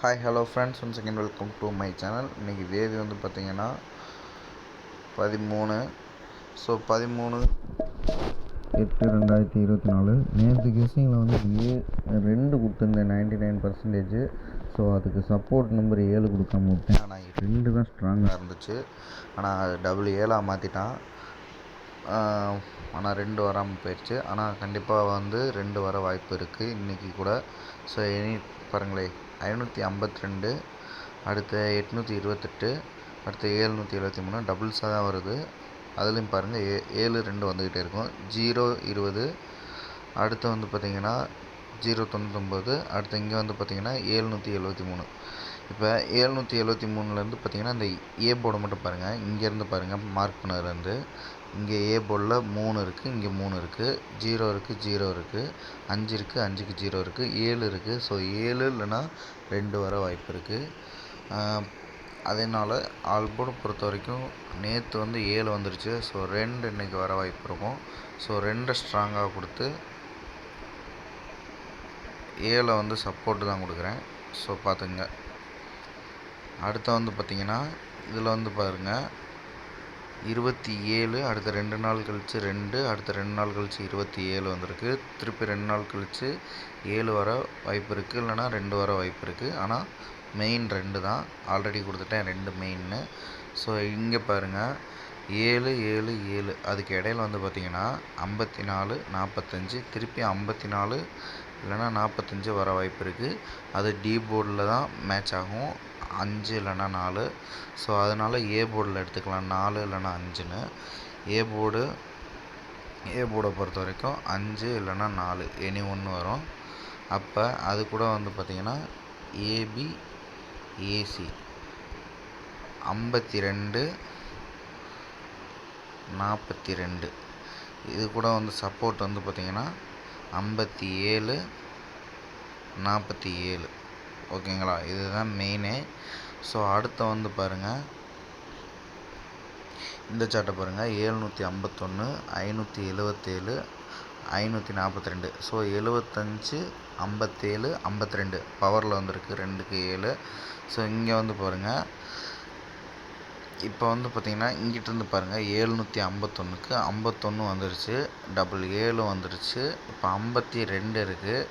Hi hello friends one second welcome to my channel இன்றைக்கி தேதி வந்து பார்த்திங்கன்னா பதிமூணு. ஸோ பதிமூணு எட்டு ரெண்டாயிரத்தி இருபத்தி நாலு. நேற்று கிசிங்கில் வந்து ஏ ரெண்டு கொடுத்துருந்தேன் நைன்டி நைன் பர்சன்டேஜ் ஸோ அதுக்கு சப்போர்ட் நம்பர் ஏழு கொடுக்காம விட்டேன். ஆனால் ரெண்டு தான் ஸ்ட்ராங்காக இருந்துச்சு. ஆனால் அது டபுள் ஏழாக மாற்றிட்டான் ஆனால் ரெண்டு வராமல் போயிடுச்சு ஆனால் கண்டிப்பாக வந்து ரெண்டு வர வாய்ப்பு இருக்குது இன்றைக்கி கூட. ஸோ இனி பாருங்களேன் ஐநூற்றி ஐம்பத்தி ரெண்டு அடுத்து எட்நூற்றி இருபத்தெட்டு அடுத்து ஏழ்நூற்றி எழுபத்தி மூணு டபுள்ஸாக தான் வருது. அதுலேயும் பாருங்கள் ஏ ஏழு ரெண்டு வந்துக்கிட்டே இருக்கும். ஜீரோ இருபது. அடுத்து வந்து பார்த்திங்கன்னா ஜீரோ தொண்ணூத்தொம்பது அடுத்து இங்கே வந்து பார்த்திங்கன்னா ஏழ்நூற்றி எழுபத்தி மூணு. இப்போ ஏழ்நூற்றி எழுபத்தி மூணுலேருந்து பார்த்திங்கன்னா இந்த ஏ போர்டை மட்டும் பாருங்கள் இங்கேருந்து பாருங்கள் மார்க் பண்ணதுலேருந்து. இங்கே ஏ போர்டில் மூணு இருக்குது இங்கே மூணு இருக்குது ஜீரோ இருக்குது ஜீரோ இருக்குது அஞ்சு இருக்குது அஞ்சுக்கு ஜீரோ இருக்குது ஏழு இருக்குது ஸோ ஏழு இல்லைன்னா ரெண்டு வர வாய்ப்பு இருக்குது அதனால் ஆல் போர்டை பொறுத்த வரைக்கும் நேற்று வந்து ஏழு வந்துருச்சு. ஸோ ரெண்டு இன்றைக்கி வர வாய்ப்பு இருக்கும். ஸோ ரெண்டை ஸ்ட்ராங்காக கொடுத்து ஏழை வந்து சப்போர்ட்டு தான் கொடுக்குறேன். ஸோ பார்த்துங்க அடுத்து வந்து பார்த்திங்கன்னா இதில் வந்து பாருங்கள் இருபத்தி ஏழு அடுத்த ரெண்டு நாள் கழித்து ரெண்டு அடுத்த ரெண்டு நாள் கழித்து இருபத்தி ஏழு வந்திருக்கு. திருப்பி ரெண்டு நாள் கழித்து ஏழு வர வாய்ப்பு இருக்குது இல்லைனா ரெண்டு வர வாய்ப்பு இருக்குது ஆனால் மெயின் ரெண்டு தான். ஆல்ரெடி கொடுத்துட்டேன் ரெண்டு மெயின்னு ஸோ இங்கே பாருங்கள் ஏழு ஏழு ஏழு. அதுக்கு இடையில வந்து பார்த்திங்கன்னா ஐம்பத்தி நாலு நாற்பத்தஞ்சு. திருப்பி ஐம்பத்தி நாலு இல்லைனா நாற்பத்தஞ்சு வர வாய்ப்பு இருக்குது அது டி போர்டில் தான் மேட்ச் ஆகும். அஞ்சு இல்லைனா நாலு. ஸோ அதனால் ஏ போர்டில் எடுத்துக்கலாம். நாலு இல்லைனா அஞ்சுன்னு. ஏ போர்டு ஏ போர்டை பொறுத்த வரைக்கும் அஞ்சு இல்லைனா நாலு. எனி ஒன்று வரும். அப்போ அது கூட வந்து பார்த்திங்கன்னா ஏபி ஏசி ஐம்பத்தி ரெண்டு நாற்பத்தி ரெண்டு இது கூட வந்து சப்போர்ட் வந்து பார்த்திங்கன்னா ஐம்பத்தி ஏழு நாற்பத்தி ஏழு ஓகேங்களா? இதுதான் மெயினே ஸோ அடுத்து வந்து பாருங்கள் இந்த சார்ட்டை பாருங்கள் ஏழ்நூற்றி ஐம்பத்தொன்று ஐநூற்றி எழுவத்தேழு ஐநூற்றி நாற்பத்தி ரெண்டு ஸோ எழுவத்தஞ்சு ஐம்பத்தேழு ஐம்பத்தி ரெண்டு பவரில் வந்திருக்கு. ரெண்டுக்கு ஏழு. ஸோ இங்கே வந்து பாருங்கள் இப்போ வந்து பார்த்திங்கன்னா இங்கிட்டிருந்து பாருங்கள் ஏழ்நூற்றி ஐம்பத்தொன்றுக்கு ஐம்பத்தொன்று வந்துருச்சு. டபுள் ஏழு வந்துருச்சு. இப்போ ஐம்பத்தி ரெண்டு இருக்குது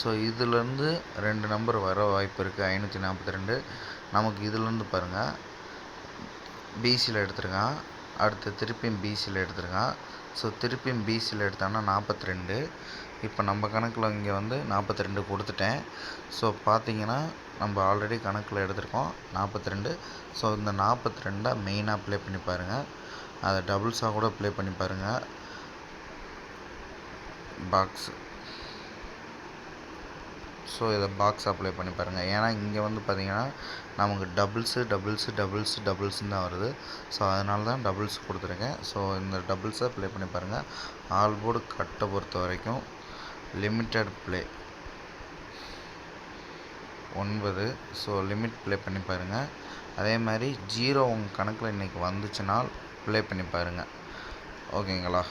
ஸோ இதுலேருந்து ரெண்டு நம்பர் வர வாய்ப்பு இருக்குது ஐநூற்றி நாற்பத்தி ரெண்டு. நமக்கு இதுலேருந்து பாருங்கள் பிசியில் எடுத்துருக்கான். அடுத்து திருப்பியும் பிசியில் எடுத்துருக்கான். ஸோ திருப்பியும் பிசியில் எடுத்தாங்கன்னா நாற்பத்தி ரெண்டு இப்போ நம்ம கணக்கில் இங்கே வந்து நாற்பத்தி ரெண்டு கொடுத்துட்டேன். ஸோ பார்த்தீங்கன்னா நம்ம ஆல்ரெடி கணக்கில் எடுத்திருக்கோம். நாற்பத்தி ரெண்டு ஸோ இந்த நாற்பத்தி ரெண்டாக மெயினாக ப்ளே பண்ணி பாருங்கள் அதை டபுள்ஸாக கூட ப்ளே பண்ணி பாருங்கள் பாக்ஸ் ஸோ இதை பாக்ஸ் அப்ளை பண்ணி பாருங்கள் ஏன்னா இங்கே வந்து பார்த்திங்கன்னா நமக்கு டபுள்ஸு டபுள்ஸு டபுள்ஸு டபுள்ஸ்னு தான் வருது. ஸோ அதனால தான் டபுள்ஸ் கொடுத்துருக்கேன். ஸோ இந்த டபுள்ஸை ப்ளே பண்ணி பாருங்கள் ஆல் போர்டு கட்டை பொறுத்த வரைக்கும் லிமிட்டட் ப்ளே ஒன்பது. ஸோ லிமிட் ப்ளே பண்ணி பாருங்கள் அதே மாதிரி ஜீரோ உங்கள் கணக்கில் இன்றைக்கி வந்துச்சுன்னா ப்ளே பண்ணி பாருங்கள் ஓகேங்களா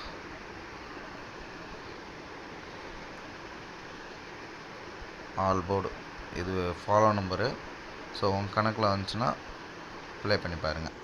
ஆல் போர்டு. இது ஃபாலோ நம்பரு ஸோ உங்கள் கணக்கில் வந்துச்சுன்னா ப்ளே பண்ணி பாருங்கள்